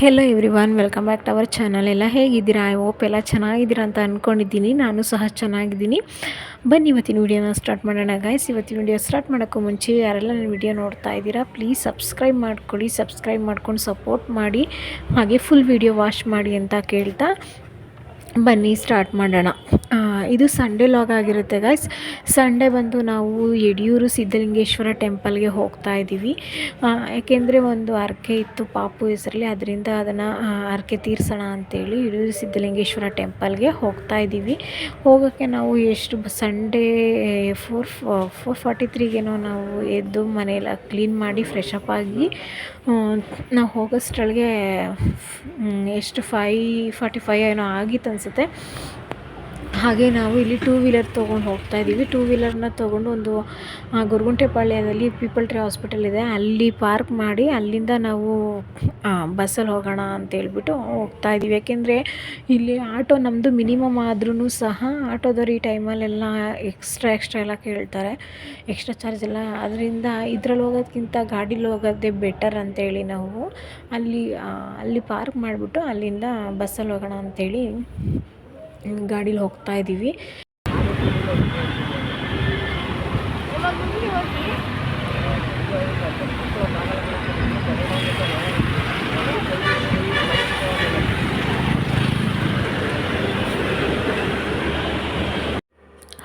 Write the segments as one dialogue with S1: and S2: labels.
S1: Hello everyone welcome back to our channel ಎಲ್ಲ ಹೇಗಿದ್ದೀರಾ? I ಓಪ್ ಎಲ್ಲ ಚೆನ್ನಾಗಿದ್ದೀರಾ ಅಂತ ಅಂದ್ಕೊಂಡಿದ್ದೀನಿ ನಾನು ಸಹ ಚೆನ್ನಾಗಿದ್ದೀನಿ. ಬನ್ನಿ, ಇವತ್ತಿನ ವೀಡಿಯೋನ ಸ್ಟಾರ್ಟ್ ಮಾಡೋಣ ಗಾಯ್ಸ್ ಇವತ್ತಿನ ವೀಡಿಯೋ ಸ್ಟಾರ್ಟ್ ಮಾಡೋಕ್ಕೂ ಮುಂಚೆ ಯಾರೆಲ್ಲ ನನ್ನ ವೀಡಿಯೋ ನೋಡ್ತಾ ಇದ್ದೀರಾ ಪ್ಲೀಸ್ ಸಬ್ಸ್ಕ್ರೈಬ್ ಮಾಡ್ಕೊಳ್ಳಿ. ಸಬ್ಸ್ಕ್ರೈಬ್ ಮಾಡ್ಕೊಂಡು ಸಪೋರ್ಟ್ ಮಾಡಿ. ಹಾಗೆ ಫುಲ್ ವೀಡಿಯೋ ವಾಚ್ ಮಾಡಿ ಅಂತ ಕೇಳ್ತಾ ಬನ್ನಿ ಸ್ಟಾರ್ಟ್ ಮಾಡೋಣ. ಇದು ಸಂಡೇ ಲಾಗ್ ಆಗಿರುತ್ತೆ ಗೈಸ್ ಸಂಡೇ ಬಂದು ನಾವು ಯಡಿಯೂರು ಸಿದ್ಧಲಿಂಗೇಶ್ವರ ಟೆಂಪಲ್ಗೆ ಹೋಗ್ತಾ ಇದ್ದೀವಿ. ಯಾಕೆಂದರೆ ಒಂದು ಅರ್ಕೆ ಇತ್ತು ಪಾಪು ಹೆಸರಲ್ಲಿ, ಅದರಿಂದ ಅದನ್ನು ಹರಕೆ ತೀರ್ಸೋಣ ಅಂತೇಳಿ ಯಡಿಯೂರು ಸಿದ್ಧಲಿಂಗೇಶ್ವರ ಟೆಂಪಲ್ಗೆ ಹೋಗ್ತಾ ಇದ್ದೀವಿ. ಹೋಗೋಕ್ಕೆ ನಾವು ಎಷ್ಟು ಸಂಡೇ ಫೋರ್ ಫೋರ್ ಫಾರ್ಟಿ ತ್ರೀಗೇನೋ ನಾವು ಎದ್ದು ಮನೆಯೆಲ್ಲ ಕ್ಲೀನ್ ಮಾಡಿ ಫ್ರೆಶ್ ಅಪ್ ಆಗಿ ನಾವು ಹೋಗೋಷ್ಟರೊಳಗೆ ಎಷ್ಟು ಫೈ ಫಾರ್ಟಿ ಫೈ ಏನೋ ಆಗಿತ್ತು ಅನಿಸುತ್ತೆ. ಹಾಗೆ ನಾವು ಇಲ್ಲಿ ಟೂ ವೀಲರ್ ತೊಗೊಂಡು ಹೋಗ್ತಾ ಇದ್ದೀವಿ ಟೂ ವೀಲರ್ನ ತೊಗೊಂಡು ಒಂದು ಗುರುಗುಂಟೆ ಗೊರಗುಂಟೆಪಾಳ್ಯದಲ್ಲಿ ಪೀಪಲ್ ಟ್ರೀ ಹಾಸ್ಪಿಟಲ್ ಇದೆ. ಅಲ್ಲಿ ಪಾರ್ಕ್ ಮಾಡಿ ಅಲ್ಲಿಂದ ನಾವು ಬಸ್ಸಲ್ಲಿ ಹೋಗೋಣ ಅಂತ ಹೇಳ್ಬಿಟ್ಟು ಹೋಗ್ತಾ ಇದ್ದೀವಿ ಯಾಕೆಂದರೆ ಇಲ್ಲಿ ಆಟೋ ನಮ್ಮದು ಮಿನಿಮಮ್ ಆದ್ರೂ ಸಹ ಆಟೋದವ್ರು ಈ ಟೈಮಲ್ಲೆಲ್ಲ ಎಕ್ಸ್ಟ್ರಾ ಎಕ್ಸ್ಟ್ರಾ ಎಲ್ಲ ಕೇಳ್ತಾರೆ. ಎಕ್ಸ್ಟ್ರಾ ಚಾರ್ಜ್ ಎಲ್ಲ. ಅದರಿಂದ ಇದ್ರಲ್ಲಿ ಹೋಗೋದಕ್ಕಿಂತ ಗಾಡೀಲಿ ಹೋಗೋದೇ ಬೆಟರ್ ಅಂತೇಳಿ ನಾವು ಅಲ್ಲಿ ಅಲ್ಲಿ ಪಾರ್ಕ್ ಮಾಡಿಬಿಟ್ಟು ಅಲ್ಲಿಂದ ಬಸ್ಸಲ್ಲಿ ಹೋಗೋಣ ಅಂತೇಳಿ ಗಾಡೀಲಿ ಹೋಗ್ತಾ ಇದ್ದೀವಿ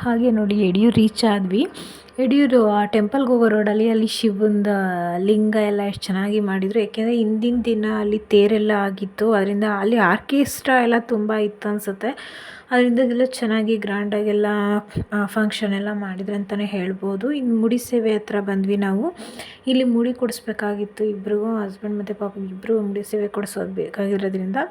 S1: ಹಾಗೆ ನೋಡಿ ಯಡಿಯೂರು ರೀಚ್ ಆದ್ವಿ. ಯಡಿಯೂರು, ಆ ಟೆಂಪಲ್ಗೆ ಹೋಗೋ ರೋಡಲ್ಲಿ ಅಲ್ಲಿ ಶಿವಂದ ಲಿಂಗ ಎಲ್ಲ ಎಷ್ಟು ಚೆನ್ನಾಗಿ ಮಾಡಿದರು. ಯಾಕೆಂದರೆ ಹಿಂದಿನ ದಿನ ಅಲ್ಲಿ ತೇರೆಲ್ಲ ಆಗಿತ್ತು. ಅದರಿಂದ ಅಲ್ಲಿ ಆರ್ಕೆಸ್ಟ್ರಾ ಎಲ್ಲ ತುಂಬ ಇತ್ತು ಅನಿಸುತ್ತೆ. ಅದರಿಂದ ಎಲ್ಲ ಚೆನ್ನಾಗಿ ಗ್ರ್ಯಾಂಡಾಗೆಲ್ಲ ಫಂಕ್ಷನ್ ಎಲ್ಲ ಮಾಡಿದ್ರು ಅಂತಲೇ ಹೇಳ್ಬೋದು. ಇನ್ನು ಮುಡಿ ಸೇವೆ ಹತ್ರ ಬಂದ್ವಿ ನಾವು. ಇಲ್ಲಿ ಮುಡಿ ಕೊಡಿಸ್ಬೇಕಾಗಿತ್ತು ಇಬ್ಬರಿಗೂ ಹಸ್ಬೆಂಡ್ ಮತ್ತು ಪಾಪ ಇಬ್ಬರು ಮುಡಿ ಸೇವೆ ಕೊಡಿಸೋದು ಬೇಕಾಗಿರೋದ್ರಿಂದ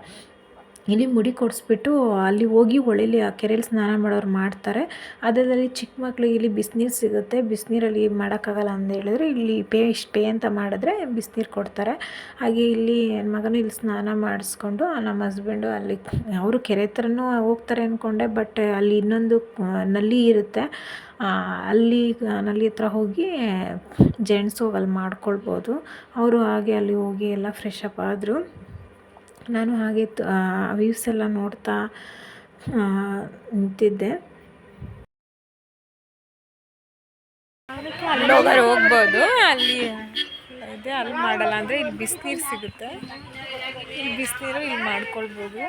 S1: ಇಲ್ಲಿ ಮುಡಿ ಕೊಡಿಸ್ಬಿಟ್ಟು ಅಲ್ಲಿ ಹೋಗಿ ಹೊಳೇಲಿ ಆ ಕೆರೆಯಲ್ಲಿ ಸ್ನಾನ ಮಾಡೋರು ಮಾಡ್ತಾರೆ. ಅದರಲ್ಲಿ ಚಿಕ್ಕ ಮಕ್ಕಳಿಗೆ ಇಲ್ಲಿ ಬಿಸಿನೀರು ಸಿಗುತ್ತೆ. ಬಿಸಿನೀರಲ್ಲಿ ಮಾಡೋಕ್ಕಾಗಲ್ಲ ಅಂತ ಹೇಳಿದ್ರೆ ಇಲ್ಲಿ ಪೇ ಇಷ್ಟು ಪೇ ಅಂತ ಮಾಡಿದ್ರೆ ಬಿಸಿನೀರು ಕೊಡ್ತಾರೆ. ಹಾಗೆ ಇಲ್ಲಿ ನನ್ನ ಮಗನೂ ಇಲ್ಲಿ ಸ್ನಾನ ಮಾಡಿಸ್ಕೊಂಡು ನಮ್ಮ ಹಸ್ಬೆಂಡು ಅಲ್ಲಿ ಅವರು ಕೆರೆ ಹತ್ರನೂ ಹೋಗ್ತಾರೆ ಅಂದ್ಕೊಂಡೆ ಬಟ್ ಅಲ್ಲಿ ಇನ್ನೊಂದು ನಲ್ಲಿ ಇರುತ್ತೆ. ಅಲ್ಲಿ, ನಲ್ಲಿ ಹತ್ರ ಹೋಗಿ ಜೆಂಟ್ಸು ಅಲ್ಲಿ ಮಾಡ್ಕೊಳ್ಬೋದು. ಅವರು ಹಾಗೆ ಅಲ್ಲಿ ಹೋಗಿ ಎಲ್ಲ ಫ್ರೆಶ್ ಅಪ್ ಆದರು. ನಾನು ಹಾಗೆ ವ್ಯೂಸ್ ಎಲ್ಲ ನೋಡ್ತಾ ನಿಂತಿದ್ದೆ.
S2: ಅಲ್ಲೋಗಾರ ಹೋಗ್ಬೋದು. ಅಲ್ಲಿ ಇದೆ ಅಲ್ಲಿ ಮಾಡಲ್ಲ ಅಂದರೆ ಇಲ್ಲಿ ಬಿಸಿನೀರು ಸಿಗುತ್ತೆ. ಇಲ್ಲಿ ಬಿಸಿನೀರು ಇಲ್ಲಿ ಮಾಡ್ಕೊಳ್ಬೋದು.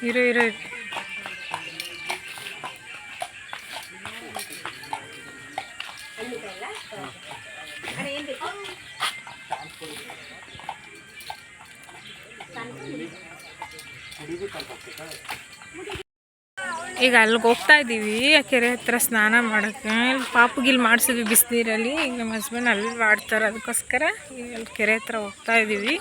S2: 이래 이래 그리고 딱 먹겠다. ಈಗ ಅಲ್ಲಿಗೆ ಹೋಗ್ತಾ ಇದ್ದೀವಿ ಆ ಕೆರೆ ಹತ್ರ ಸ್ನಾನ ಮಾಡೋಕ್ಕೆ. ಪಾಪುಗಿಲ್ ಮಾಡಿಸಿದ್ವಿ ಬಿಸಿನೀರಲ್ಲಿ. ಈಗ ನಮ್ಮ ಹಸ್ಬೆಂಡ್ ಅಲ್ಲಿ ಮಾಡ್ತಾರೆ ಅದಕ್ಕೋಸ್ಕರ ಈಗ ಅಲ್ಲಿ ಕೆರೆ ಹತ್ರ ಹೋಗ್ತಾ ಇದ್ದೀವಿ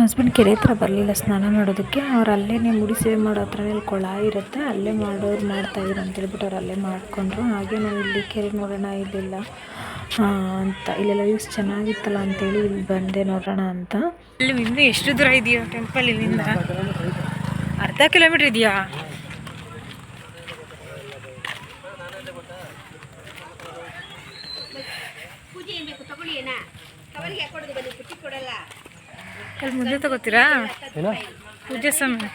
S1: ಹಸ್ಬೆಂಡ್ ಕೆರೆ ಹತ್ರ ಬರಲಿಲ್ಲ, ಸ್ನಾನ ಮಾಡೋದಕ್ಕೆ. ಅವ್ರು ಅಲ್ಲೇ ಮುಡಿ ಮಾಡೋ ಹತ್ರನೇ ಕೊಳ ಇರುತ್ತೆ. ಅಲ್ಲೇ ಮಾಡೋರು ಮಾಡ್ತಾಯಿದ್ರು ಅಂತೇಳ್ಬಿಟ್ಟು ಅವ್ರು ಅಲ್ಲೇ ಮಾಡಿಕೊಂಡ್ರು. ಹಾಗೆ ನಾವು ಇಲ್ಲಿ ಕೆರೆ ನೋಡೋಣ, ಇಲ್ಲಿಲ್ಲ ಅಂತ, ಇಲ್ಲೆಲ್ಲ ವ್ಯೂಸ್ ಚೆನ್ನಾಗಿತ್ತಲ್ಲ ಅಂತೇಳಿ ಇಲ್ಲಿ ಬಂದೆ ನೋಡೋಣ ಅಂತ.
S2: ಇಲ್ಲಿ ಇನ್ನೂ ಎಷ್ಟು ದೂರ ಇದೆಯಾ ಟೆಂಪಲ್ ಇಲ್ಲಿಂದ? ಅರ್ಧ ಕಿಲೋಮೀಟ್ರ್ ಇದೆಯಾ
S3: ಪೂಜೆ ಏನ್ ಬೇಕು ತಗೊಳ್ಳಿ ಏನ
S2: ಅಲ್ಲಿ ಮುದ್ದೆ ತಗೋತೀರಾ?
S3: ಏನೋ?
S2: ಪೂಜೆ
S3: ಸಾಮಾನು.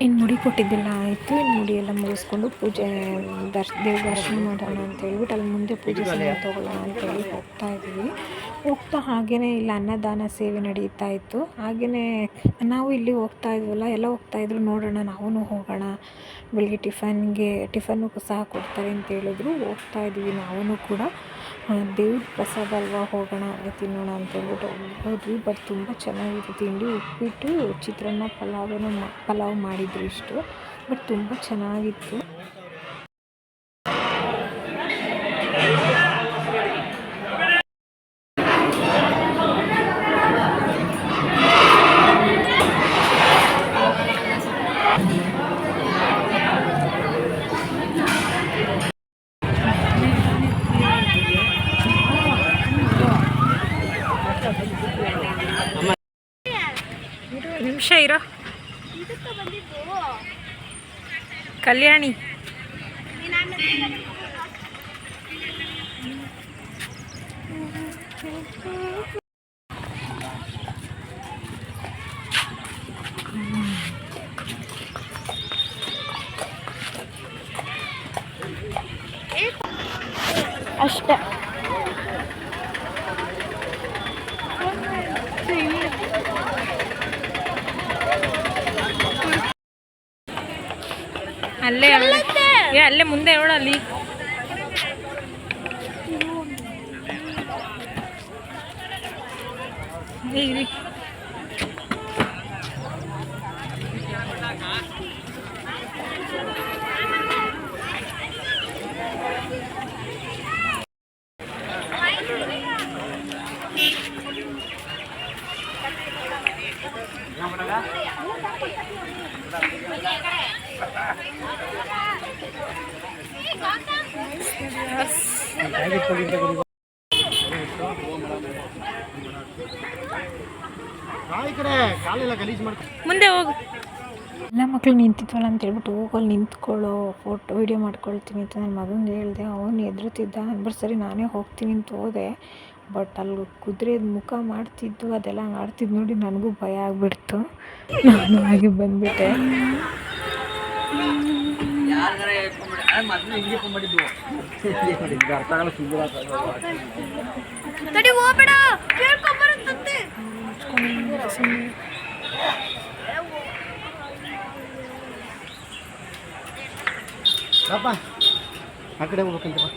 S1: ಇನ್ನು ಮುಡಿ ಕೊಟ್ಟಿದ್ದೆಲ್ಲ ಆಯಿತು. ಇನ್ನು ಮುಡಿ ಎಲ್ಲ ಮುಗಿಸ್ಕೊಂಡು ಪೂಜೆ ದರ್ಶ ದೇವ್ರ ದರ್ಶನ ಮಾಡೋಣ ಅಂತ ಹೇಳ್ಬಿಟ್ಟು ಅಲ್ಲಿ ಮುಂದೆ ಪೂಜೆ ಸಮಯ ತೊಗೊಳ್ಳೋಣ ಅಂತೇಳಿ ಹೋಗ್ತಾ ಇದ್ವಿ ಹೋಗ್ತಾ ಹಾಗೇ ಇಲ್ಲ ಅನ್ನದಾನ ಸೇವೆ ನಡೀತಾ ಇತ್ತು. ಹಾಗೆಯೇ ನಾವು ಇಲ್ಲಿ ಹೋಗ್ತಾ ಇದ್ವಲ್ಲ, ಎಲ್ಲ ಹೋಗ್ತಾ ಇದ್ರು, ನೋಡೋಣ ನಾವೂ ಹೋಗೋಣ, ಬೆಳಿಗ್ಗೆ ಟಿಫನ್ಗೆ, ಟಿಫನ್ನು ಸಹ ಕೊಡ್ತಾರೆ ಅಂತ ಹೇಳಿದ್ರು. ಹೋಗ್ತಾ ಇದ್ವಿ ನಾವೂ ಕೂಡ. ದೇವ್ರ ಪ್ರಸಾದ ಅಲ್ವಾ, ಹೋಗೋಣ ತಿನ್ನೋಣ ಅಂತ ಹೇಳ್ಬಿಟ್ಟು ಹೋದ್ವಿ. ಬಟ್ ತುಂಬ ಚೆನ್ನಾಗಿತ್ತು ತಿಂಡಿ. ಉಪ್ಪಿಟ್ಟು, ಚಿತ್ರಾನ್ನ ಪಲಾವನ್ನು ಪಲಾವ್ ಮಾಡಿದ್ರು ಇಷ್ಟು. ಬಟ್ ತುಂಬ ಚೆನ್ನಾಗಿತ್ತು.
S2: Aliani.
S1: Ashtar.
S2: ಅಲ್ಲೇ ಅವಳೆ. ಏ ಅಲ್ಲೇ ಮುಂದೆ ಅವಳು ಅಲ್ಲಿ ಏ, ಇರಿ.
S3: ಈ ಕಡೆ ಕಾಲೆಲ್ಲ ಗಲೀಜು ಮಾಡ್ತಾರೆ
S2: ಮುಂದೆ ಹೋಗು.
S1: ಎಲ್ಲ ಮಕ್ಳು ನಿಂತಿದ್ವಲ್ಲ ಅಂತ ಹೇಳ್ಬಿಟ್ಟು ಹೋಗಲ್ಲಿ ನಿಂತ್ಕೊಳ್ಳೋ ಫೋಟೋ ವೀಡಿಯೋ ಮಾಡ್ಕೊಳ್ತೀನಿ ಅಂತ ನನ್ನ ಮಗನಿಗೆ ಹೇಳಿದೆ. ಅವನು ಎದುರುತ್ತಿದ್ದ ಅನ್ಬರ್, ಸರಿ ನಾನೇ ಹೋಗ್ತೀನಿ ಅಂತ ಹೋದೆ. ಬಟ್ ಅಲ್ಲಿ ಕುದುರೆ ಮುಖ ಮಾಡ್ತಿದ್ದು, ಅದೆಲ್ಲ ಆಡ್ತಿದ್ದು ನೋಡಿ ನನಗೂ ಭಯ ಆಗಿಬಿಡ್ತು. ನಾನು ಹಾಗೆ ಬಂದುಬಿಟ್ಟೆ.
S3: ಸುಂದರ ಪಾಪ ಆ ಕಡೆ ಹೋಗ್ಬೇಕಂತ ಬಾ.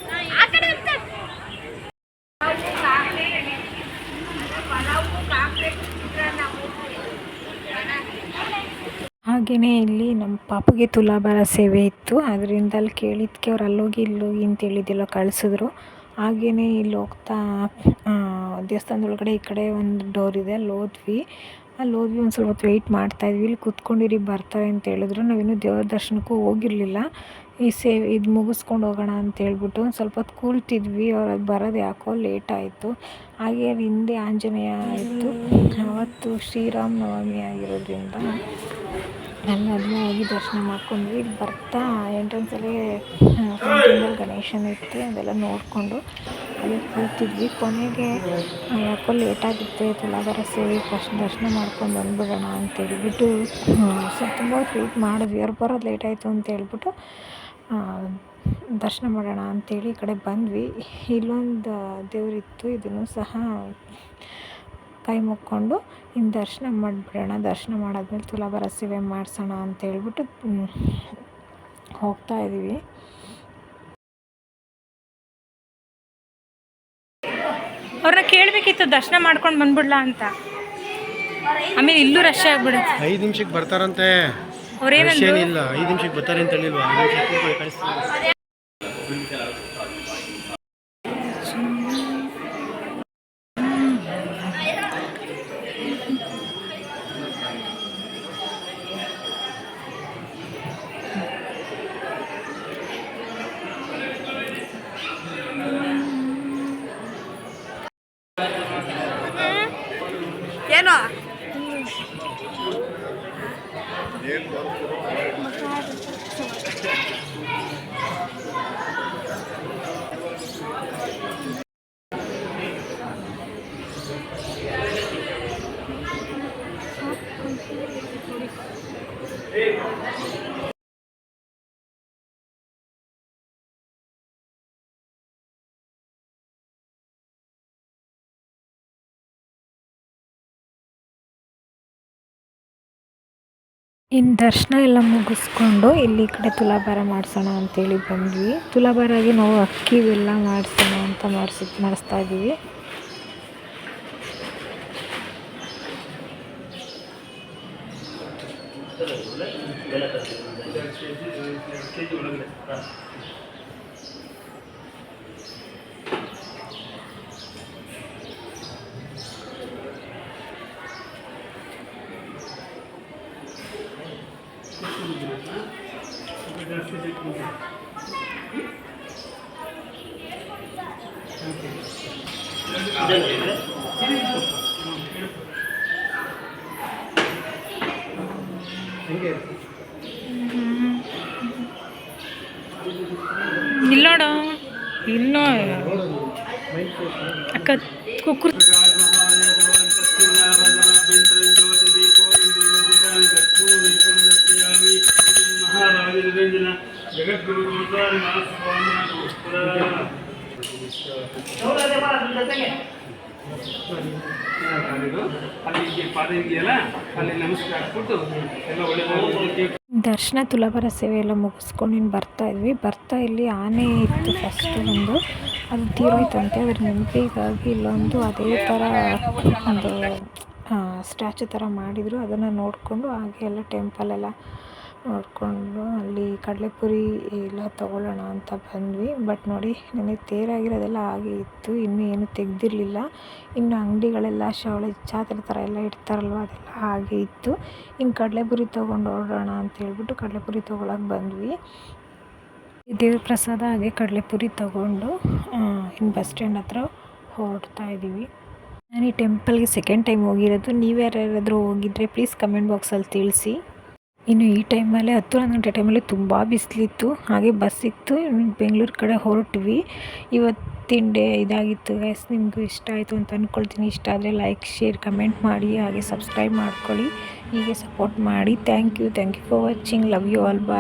S1: ಹಾಗೆಯೇ ಇಲ್ಲಿ ನಮ್ಮ ಪಾಪಗೆ ತುಲಾಭಾರ ಸೇವೆ ಇತ್ತು. ಅದರಿಂದ ಅಲ್ಲಿ ಕೇಳಿದ್ದಕ್ಕೆ ಅವ್ರು ಅಲ್ಲೋಗಿ ಇಲ್ಲೋಗಿ ಅಂತ ಹೇಳಿದ್ದೆಲ್ಲ ಕಳಿಸಿದ್ರು. ಹಾಗೆಯೇ ಇಲ್ಲಿ ಹೋಗ್ತಾ ಆ, ದೇವಸ್ಥಾನದೊಳಗಡೆ ಈ ಕಡೆ ಒಂದು ಡೋರ್ ಇದೆ ಅಲ್ಲಿ ಹೋದ್ವಿ. ಅಲ್ಲಿ ಹೋದ್ವಿ ಒಂದು ಸ್ವಲ್ಪ ಹೊತ್ತು ವೆಯ್ಟ್ ಮಾಡ್ತಾಯಿದ್ವಿ ಇಲ್ಲಿ ಕೂತ್ಕೊಂಡಿರಿ ಬರ್ತಾರೆ ಅಂತ ಹೇಳಿದ್ರು. ನಾವಿನ್ನೂ ದೇವ್ರ ದರ್ಶನಕ್ಕೂ ಹೋಗಿರಲಿಲ್ಲ. ಈ ಸೇವೆ ಇದು ಮುಗಿಸ್ಕೊಂಡು ಹೋಗೋಣ ಅಂತ ಹೇಳ್ಬಿಟ್ಟು ಒಂದು ಸ್ವಲ್ಪ ಹೊತ್ತು ಕೂಳ್ತಿದ್ವಿ ಅವ್ರು ಅದು ಬರೋದು ಯಾಕೋ ಲೇಟ್ ಆಯಿತು. ಹಾಗೆ ಅಲ್ಲಿ ಹಿಂದೆ ಆಂಜನೇಯ ಇತ್ತು ಅವತ್ತು ಶ್ರೀರಾಮ ನವಮಿ ಆಗಿರೋದ್ರಿಂದ ಅಲ್ಲಿ ಅದನ್ನ ಹೋಗಿ ದರ್ಶನ ಮಾಡ್ಕೊಂಡ್ವಿ ಇಲ್ಲಿ ಬರ್ತಾ ಎಂಟ್ರೆನ್ಸಲ್ಲಿ ಗಣೇಶನ ಇತ್ತು ಅದೆಲ್ಲ ನೋಡಿಕೊಂಡು ಅಲ್ಲಿ ಕೂತಿದ್ವಿ. ಕೊನೆಗೆ ಯಾಕೋ ಲೇಟಾಗಿತ್ತು ತಲಾಧಾರ ಸೇರಿ ಫಸ್ಟ್ ದರ್ಶನ ಮಾಡ್ಕೊಂಡು ಬಂದ್ಬಿಡೋಣ ಅಂತ ಹೇಳ್ಬಿಟ್ಟು ಸ್ವಲ್ಪ ತುಂಬ ವೆಯ್ಟ್ ಮಾಡಿದ್ವಿ. ಅವ್ರು ಬರೋದು ಲೇಟಾಯಿತು ಅಂತ ಹೇಳ್ಬಿಟ್ಟು ದರ್ಶನ ಮಾಡೋಣ ಅಂತೇಳಿ ಈ ಕಡೆ ಬಂದ್ವಿ. ಇಲ್ಲೊಂದು ದೇವರಿತ್ತು, ಇದನ್ನು ಸಹ ಕೈ ಮುಕ್ಕೊಂಡು ಇನ್ನು ದರ್ಶನ ಮಾಡಿಬಿಡೋಣ. ದರ್ಶನ ಮಾಡಾದ್ಮೇಲೆ ತುಲಾಭಾರ ಸೇವೆ ಮಾಡಿಸೋಣ ಅಂತ ಹೇಳ್ಬಿಟ್ಟು ಹೋಗ್ತಾ ಇದ್ದೀವಿ
S2: ಅವ್ರನ್ನ ಕೇಳಬೇಕಿತ್ತು ದರ್ಶನ ಮಾಡ್ಕೊಂಡು ಬಂದ್ಬಿಡ್ಲಾ ಅಂತ. ಆಮೇಲೆ ಇಲ್ಲೂ ರಶ್ ಆಗ್ಬಿಡುತ್ತೆ.
S3: ಐದು ನಿಮಿಷಕ್ಕೆ ಬರ್ತಾರಂತೆ. ಅವ್ರೇನಿಲ್ಲ ಐದು ನಿಮಿಷಕ್ಕೆ ಬರ್ತಾರೆ ಅಂತ ಹೇಳಿಲ್ವಾ? ಐದು
S1: ಇನ್ನು ದರ್ಶನ ಎಲ್ಲ ಮುಗಿಸ್ಕೊಂಡು ಇಲ್ಲಿ ಕಡೆ ತುಲಾಭಾರ ಮಾಡಿಸೋಣ ಅಂತೇಳಿ ಬಂದ್ವಿ. ತುಲಾಭಾರಾಗಿ ನಾವು ಅಕ್ಕಿ ಬೆಲ್ಲ ಮಾಡಿಸೋಣ ಅಂತ ಮಾಡಿಸಿ ಮಾಡಿಸ್ತಾ ಇದ್ದೀವಿ.
S2: ಇಲ್ಲೋ ಅಕ್ಕ ಕುಕ್ಕರ್
S3: ಜಗದ್ಗುರು ಅಲ್ಲಿ ಪಾದ ಇದೆಯಲ್ಲ
S1: ದರ್ಶನ ತುಲಾಭಾರ ಸೇವೆ ಎಲ್ಲ ಮುಗಿಸ್ಕೊಂಡು ಇನ್ನು ಬರ್ತಾ ಇದ್ವಿ. ಬರ್ತಾ ಇಲ್ಲಿ ಆನೆ ಇತ್ತು ಫಸ್ಟ್ ಒಂದು. ಅದು ತೀರೋಯ್ತಂತೆ ಅದ್ರ ನೆನಪಿಗಾಗಿ ಇಲ್ಲೊಂದು ಅದೇ ಥರ ಒಂದು ಸ್ಟ್ಯಾಚು ಥರ ಮಾಡಿದರು. ಅದನ್ನು ನೋಡಿಕೊಂಡು ಹಾಗೆ ಎಲ್ಲ ಟೆಂಪಲ್ ಎಲ್ಲ ನೋಡಿಕೊಂಡು ಅಲ್ಲಿ ಕಡಲೆಪುರಿ ಎಲ್ಲ ತೊಗೊಳ್ಳೋಣ ಅಂತ ಬಂದ್ವಿ. ಬಟ್ ನೋಡಿ, ನನಗೆ ತೇರಾಗಿರೋದೆಲ್ಲ ಹಾಗೆ ಇತ್ತು. ಇನ್ನೂ ಏನು ತೆಗೆದಿರಲಿಲ್ಲ. ಇನ್ನು ಅಂಗಡಿಗಳೆಲ್ಲ, ಶಾವಳಿ ಚಾತ್ರೆ ಥರ ಎಲ್ಲ ಇಡ್ತಾರಲ್ವ, ಅದೆಲ್ಲ ಹಾಗೆ ಇತ್ತು. ಇನ್ನು ಕಡಲೆಪುರಿ ತೊಗೊಂಡು ಹೊರಡೋಣ ಅಂತ ಹೇಳ್ಬಿಟ್ಟು ಕಡಲೆಪುರಿ ತೊಗೊಳಕ್ಕೆ ಬಂದ್ವಿ. ದೇವ್ರ ಪ್ರಸಾದ ಹಾಗೆ ಕಡಲೆಪುರಿ ತೊಗೊಂಡು ಇನ್ನು ಬಸ್ ಸ್ಟ್ಯಾಂಡ್ ಹತ್ರ ಹೊರಡ್ತಾ ಇದ್ದೀವಿ. ನಾನು ಈ ಟೆಂಪಲ್ಗೆ ಸೆಕೆಂಡ್ ಟೈಮ್ ಹೋಗಿರೋದು. ನೀವು ಯಾರ್ಯಾರಾದರೂ ಹೋಗಿದ್ರೆ ಪ್ಲೀಸ್ ಕಮೆಂಟ್ ಬಾಕ್ಸಲ್ಲಿ ತಿಳಿಸಿ. ಇನ್ನು ಈ ಟೈಮಲ್ಲಿ, ಹತ್ತು ಹನ್ನೊಂದು ಗಂಟೆ ಟೈಮಲ್ಲಿ ತುಂಬ ಬಿಸಿಲಿತ್ತು. ಹಾಗೆ ಬಸ್ ಸಿಕ್ತು ಬೆಂಗಳೂರು ಕಡೆ ಹೊರಟ್ವಿ. ಇವತ್ತಿನ ಡೇ ಇದಾಗಿತ್ತು ಗೈಸ್ ನಿಮಗೂ ಇಷ್ಟ ಆಯಿತು ಅಂತ ಅಂದ್ಕೊಳ್ತೀನಿ ಇಷ್ಟ ಆದರೆ ಲೈಕ್ ಶೇರ್ ಕಮೆಂಟ್ ಮಾಡಿ, ಹಾಗೆ ಸಬ್ಸ್ಕ್ರೈಬ್ ಮಾಡ್ಕೊಳ್ಳಿ. ಹೀಗೆ ಸಪೋರ್ಟ್ ಮಾಡಿ. Thank you thank you for watching love you all bye